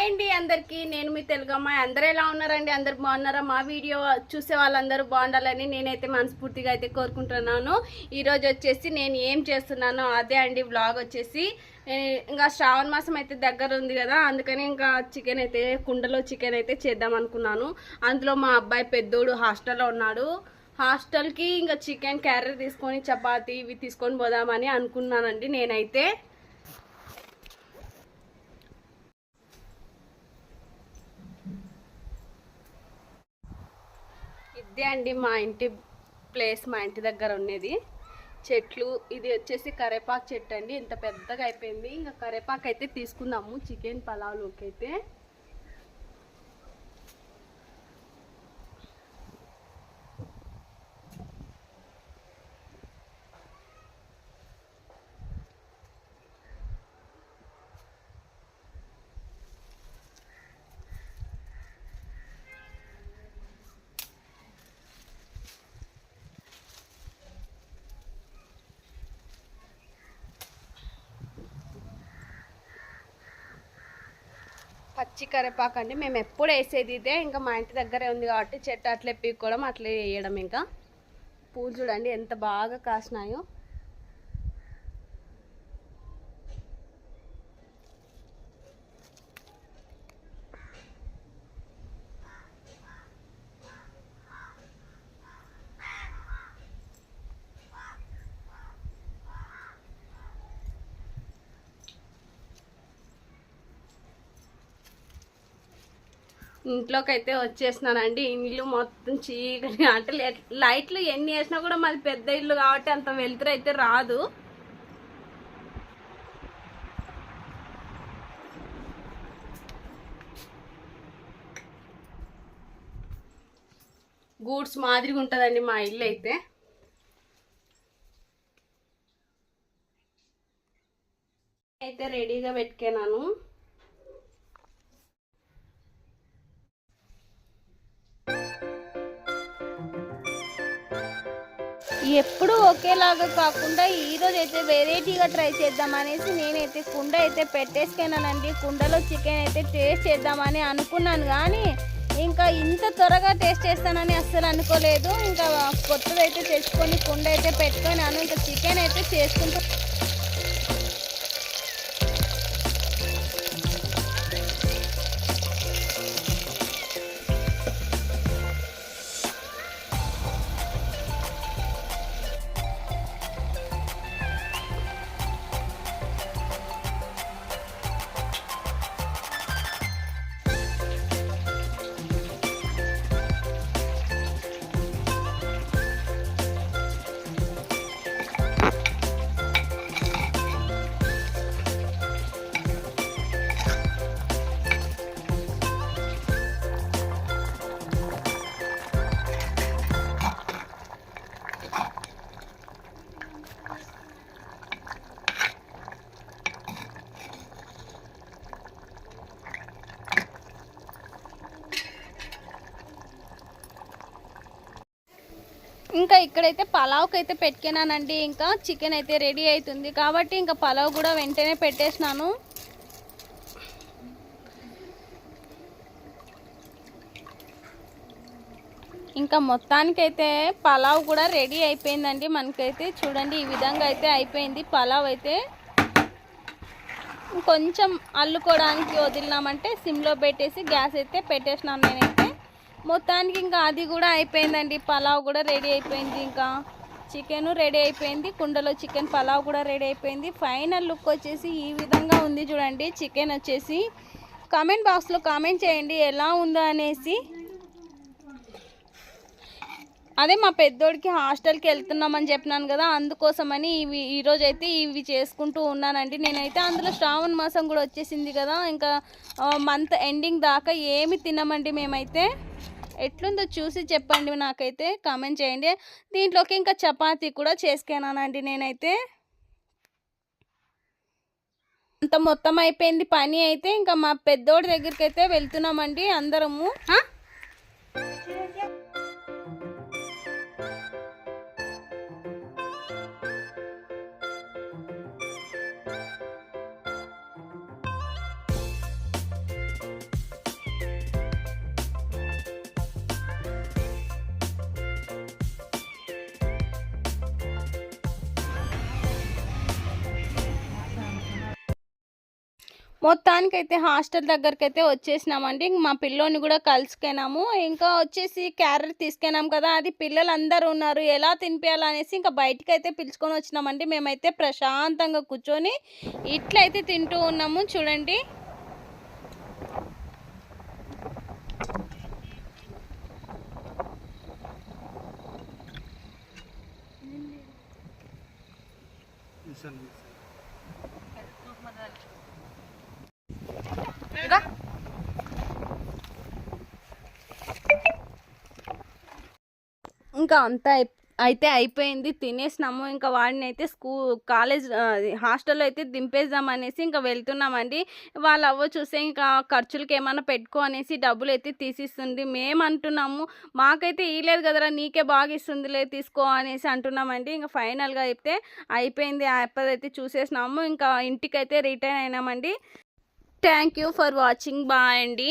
Hi అండి అందరికీ. నేను మీ తెలుగు అమ్మాయి. అందరూ ఎలా ఉన్నారండి? అందరు బాగున్నారా? మా వీడియో చూసే వాళ్ళందరూ బాగుండాలని నేనైతే మనస్ఫూర్తిగా అయితే కోరుకుంటున్నాను. ఈరోజు వచ్చేసి నేను ఏం చేస్తున్నానో అదే అండి వ్లాగ్ వచ్చేసి. ఇంకా శ్రావణ మాసం అయితే దగ్గర ఉంది కదా అందుకని ఇంకా చికెన్ అయితే కుండలో చికెన్ అయితే చేద్దాం అనుకున్నాను. అందులో మా అబ్బాయి పెద్దోడు హాస్టల్లో ఉన్నాడు. హాస్టల్కి ఇంకా చికెన్ క్యారీ తీసుకొని చపాతీ ఇవి తీసుకొని పోదామని అనుకున్నానండి నేనైతే. ఇదే అండి మా ఇంటి ప్లేస్ మా ఇంటి దగ్గర ఉన్నది. చెట్లు ఇది వచ్చేసి కరేపాకు చెట్టు అండి. ఇంత పెద్దగా అయిపోయింది. ఇంకా కరేపాకు అయితే తీసుకుందాము చికెన్ పలావ్లోకి అయితే పచ్చి కరివేపాకు అండి. మేము ఎప్పుడు వేసేది ఇదే. ఇంకా మా ఇంటి దగ్గరే ఉంది కాబట్టి చెట్టు అట్లే పీక్కోవడం అట్లే వేయడం ఇంకా. పూలు చూడండి ఎంత బాగా కాసినాయో. ఇంట్లోకి అయితే వచ్చేసినానండి. ఇల్లు మొత్తం చీకటి. అంటే లైట్లు ఎన్ని వేసినా కూడా మాది పెద్ద ఇల్లు కాబట్టి అంత వెలుతురు అయితే రాదు. గూడ్స్ మాదిరిగా ఉంటుందండి మా ఇల్లు అయితే. అయితే రెడీగా పెట్టుకున్నాను. ఎప్పుడు ఒకేలాగా కాకుండా ఈరోజు అయితే వెరైటీగా ట్రై చేద్దాం అనేసి నేనైతే కుండ అయితే పెట్టేసుకున్నానండి. కుండలో చికెన్ అయితే టేస్ట్ చేద్దామని అనుకున్నాను కానీ ఇంకా ఇంత త్వరగా టేస్ట్ చేస్తానని అస్సలు అనుకోలేదు. ఇంకా కొత్తది అయితే తెచ్చుకొని కుండ అయితే పెట్టుకున్నాను ఇంకా చికెన్ అయితే చేసుకుంటూ ఇంకా ఇక్కడైతే పలావ్కి అయితే పెట్టుకున్నానండి. ఇంకా చికెన్ అయితే రెడీ అవుతుంది కాబట్టి ఇంకా పలావ్ కూడా వెంటనే పెట్టేసినాను. ఇంకా మొత్తానికైతే పలావ్ కూడా రెడీ అయిపోయిందండి. మనకైతే చూడండి ఈ విధంగా అయితే అయిపోయింది. పలావ్ అయితే కొంచెం అల్లుకోవడానికి వదిలినామంటే సిమ్లో పెట్టేసి గ్యాస్ అయితే పెట్టేసినాను నేనైతే. మొత్తానికి ఇంకా అది కూడా అయిపోయిందండి. పలావ్ కూడా రెడీ అయిపోయింది ఇంకా. చికెన్ రెడీ అయిపోయింది. కుండలో చికెన్ పలావ్ కూడా రెడీ అయిపోయింది. ఫైనల్ లుక్ వచ్చేసి ఈ విధంగా ఉంది చూడండి. చికెన్ వచ్చేసి కామెంట్ బాక్స్లో కామెంట్ చేయండి ఎలా ఉందో అనేసి. అదే మా పెద్దోడికి హాస్టల్కి వెళ్తున్నామని చెప్పినాను కదా అందుకోసమని ఇవి ఈరోజు అయితే ఇవి చేసుకుంటూ ఉన్నానండి. నేనైతే అందులో శ్రావణ మాసం కూడా వచ్చేసింది కదా ఇంకా మంత్ ఎండింగ్ దాకా ఏమి తినమండి మేమైతే. ఎట్లుందో చూసి చెప్పండి నాకైతే కామెంట్ చేయండి. దీంట్లోకి ఇంకా చపాతీ కూడా చేసుకున్నానండి నేనైతే. అంత మొత్తం అయిపోయింది పని అయితే ఇంకా మా పెద్దోడి దగ్గరికి అయితే వెళ్తున్నామండి అందరము. మొత్తానికైతే హాస్టల్ దగ్గరికి అయితే వచ్చేసినామండి. ఇంక మా పిల్లోని కూడా కలుసుకెనాము. ఇంకా వచ్చేసి క్యారెట్ తీసుకెనాం కదా అది పిల్లలందరూ ఉన్నారు. ఎలా తినిపించాలనేసి ఇంకా బయటికి అయితే పిలుచుకొని వచ్చినామండి. మేమైతే ప్రశాంతంగా కూర్చొని ఇట్లయితే తింటూ ఉన్నాము. చూడండి. ఇంకా అంతా అయితే అయిపోయింది. తినేసినాము. ఇంకా వాడిని అయితే స్కూ కాలేజ్ అది హాస్టల్లో అయితే దింపేద్దాం అనేసి ఇంకా వెళ్తున్నామండి. వాళ్ళు అవ్వ చూసే ఇంకా ఖర్చులకి ఏమైనా పెట్టుకో అనేసి డబ్బులు అయితే తీసిస్తుంది. మేము అంటున్నాము మాకైతే ఇయలేదు కదరా నీకే బాగా ఇస్తుందిలే తీసుకో అనేసి అంటున్నామండి. ఇంకా ఫైనల్గా అయితే అయిపోయింది. ఆ యాప్ అయితే చూసేసినాము. ఇంకా ఇంటికైతే return అయినామండి. Thank you for watching. Bye అండి.